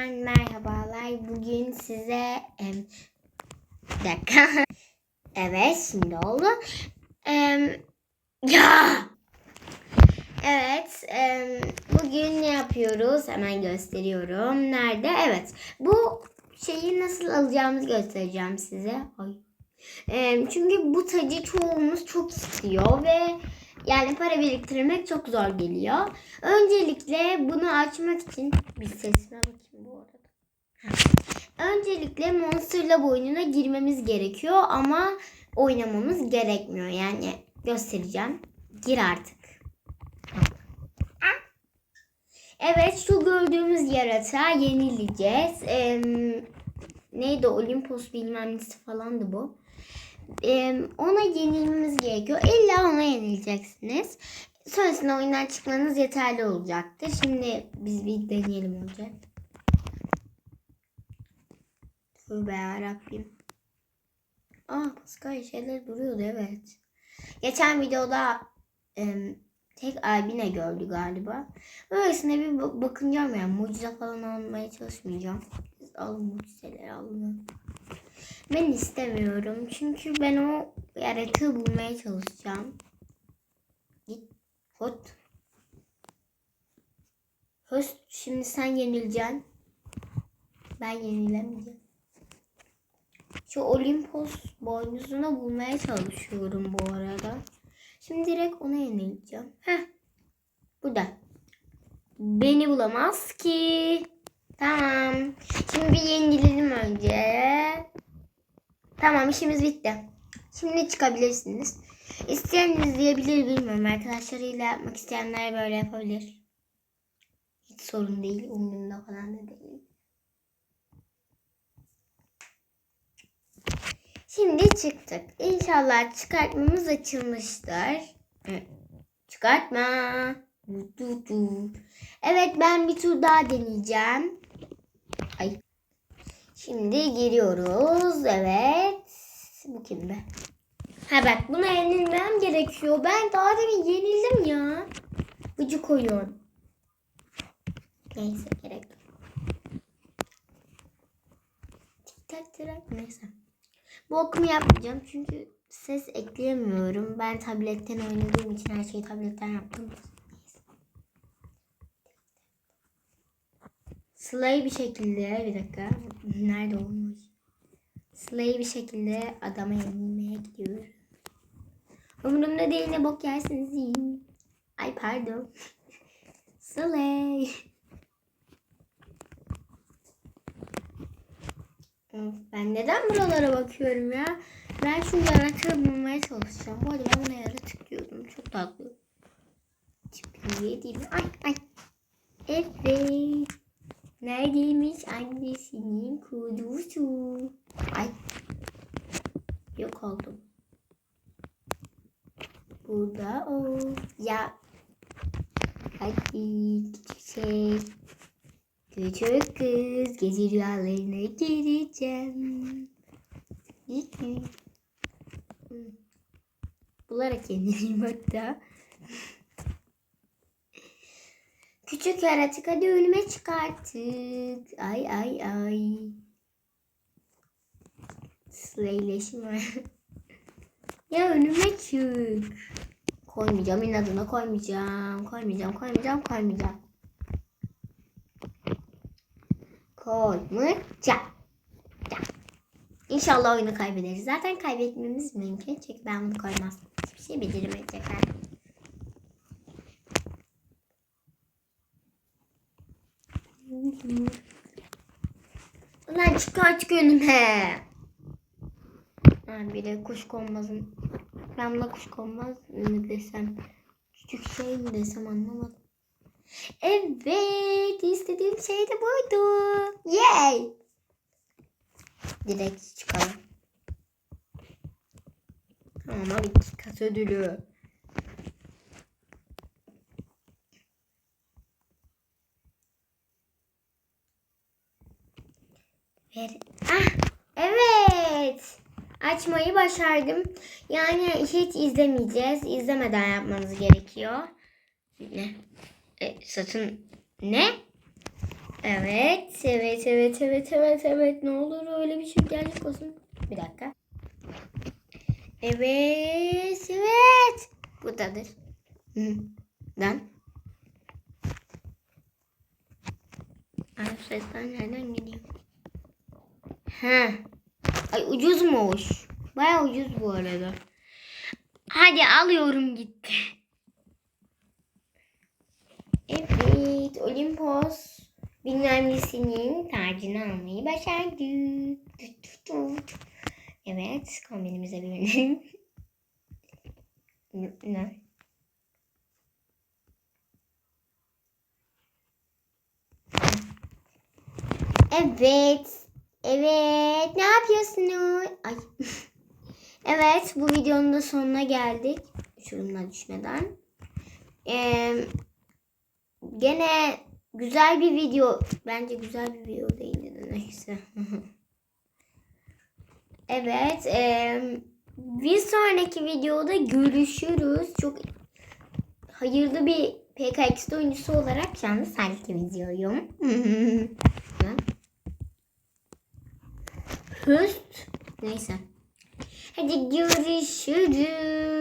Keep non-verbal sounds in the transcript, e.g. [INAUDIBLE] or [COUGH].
Tekrardan merhabalar. Bugün size bir dakika. [LAUGHS] evet şimdi oldu. Em, ya. Evet. em, bugün ne yapıyoruz? Hemen gösteriyorum. Nerede? Evet. Bu şeyi nasıl alacağımızı göstereceğim size. Ay. Em, çünkü bu tacı çoğumuz çok istiyor ve yani para biriktirmek çok zor geliyor. Öncelikle bunu açmak için bir sesime bakayım bu arada. Öncelikle Monster'la bu oyununa girmemiz gerekiyor ama oynamamız gerekmiyor. Yani göstereceğim. Gir artık. Evet şu gördüğümüz yaratığa yenileceğiz. Ee, neydi Olimpos bilmem nesi falandı bu. Ona yenilmemiz gerekiyor. İlla ona yenileceksiniz. Sonrasında oyundan çıkmanız yeterli olacaktır. Şimdi biz bir deneyelim önce. Tövbe yarabbim. Aa başka şeyler duruyordu evet. Geçen videoda em, tek Albine gördü galiba. Öylesine bir bak- bakınacağım yani. Mucize falan almaya çalışmayacağım. Siz alın mucizeleri alın. Ben istemiyorum. Çünkü ben o yaratığı bulmaya çalışacağım. Git. Hot. Höst şimdi sen yenileceksin. Ben yenilemeyeceğim. Şu Olimpos boynuzunu bulmaya çalışıyorum bu arada. Şimdi direkt ona yenileceğim. Heh. Burada. Beni bulamaz ki. Tamam. Şimdi bir yenilelim önce. Tamam işimiz bitti. Şimdi çıkabilirsiniz. İsteyen izleyebilir bilmiyorum. Arkadaşlarıyla yapmak isteyenler böyle yapabilir. Hiç sorun değil. Umurumda falan da değil. Şimdi çıktık. İnşallah çıkartmamız açılmıştır. Çıkartma. Evet ben bir tur daha deneyeceğim. Ay. Şimdi giriyoruz. Evet. Bu kim be? Ha bak buna yenilmem gerekiyor. Ben daha demin yenildim ya. Gıcık oyun. Neyse gerek. Tik tak tırak neyse. Bu okumu yapmayacağım çünkü ses ekleyemiyorum. Ben tabletten oynadığım için her şeyi tabletten yaptım. Slay bir şekilde bir dakika. Nerede olmuş? Slay bir şekilde adama yenilmeye gidiyor. Umurumda değil ne bok yersiniz yiyin. Ay pardon. [LAUGHS] Slay. Ben neden buralara bakıyorum ya? Ben şu yaratığı bulmaya çalışacağım. Bu arada ben buna yaratık diyordum. Çok tatlı. Tipi değil mi? Ay ay. Evet. Neredeymiş annesinin kudusu? Ay. Yok oldum. Burada o. Ya. Hadi şey. Küçük kız gece rüyalarına gireceğim. Gitme. Bularak yenileyim hatta. Küçük yaratık hadi önüme çıkarttık. Ay ay ay. Slayleşme. [LAUGHS] ya önüme çık. Koymayacağım inadına koymayacağım. Koymayacağım koymayacağım koymayacağım. Koymayacağım. İnşallah oyunu kaybederiz. Zaten kaybetmemiz mümkün. Çünkü ben bunu koymazsam hiçbir şey beceremeyecekler. Ulan çık artık önüme. Ha, bir de kuş konmazın. Ben buna kuş konmaz mı desem. Küçük şey mi desem anlamadım. Evet istediğim şey de buydu. Yay. Direkt çıkalım. Ama iki kat ödülü. Ah, evet. Açmayı başardım. Yani hiç izlemeyeceğiz. İzlemeden yapmanız gerekiyor. Ne? E, satın ne? Evet, evet, evet, evet, evet, evet. Ne olur öyle bir şey gerçek olsun. Bir dakika. Evet, evet. Buradadır. Ben. Ay sesler nereden geliyor? Ha. Ay ucuzmuş. Baya ucuz bu arada. Hadi alıyorum gitti. Evet, Olimpos bilmem nesinin tacını almayı başardı. Tut, tut, tut. Evet, kombinimize binelim. Ne? Evet. Evet. Ne yapıyorsunuz? Ay. [LAUGHS] evet, bu videonun da sonuna geldik. Uçurumdan düşmeden. Ee, gene güzel bir video. Bence güzel bir video değildi de neyse. [LAUGHS] evet. E, bir sonraki videoda görüşürüz. Çok hayırlı bir PKX oyuncusu olarak yalnız herkese izliyorum. Höst. Neyse. Hadi görüşürüz.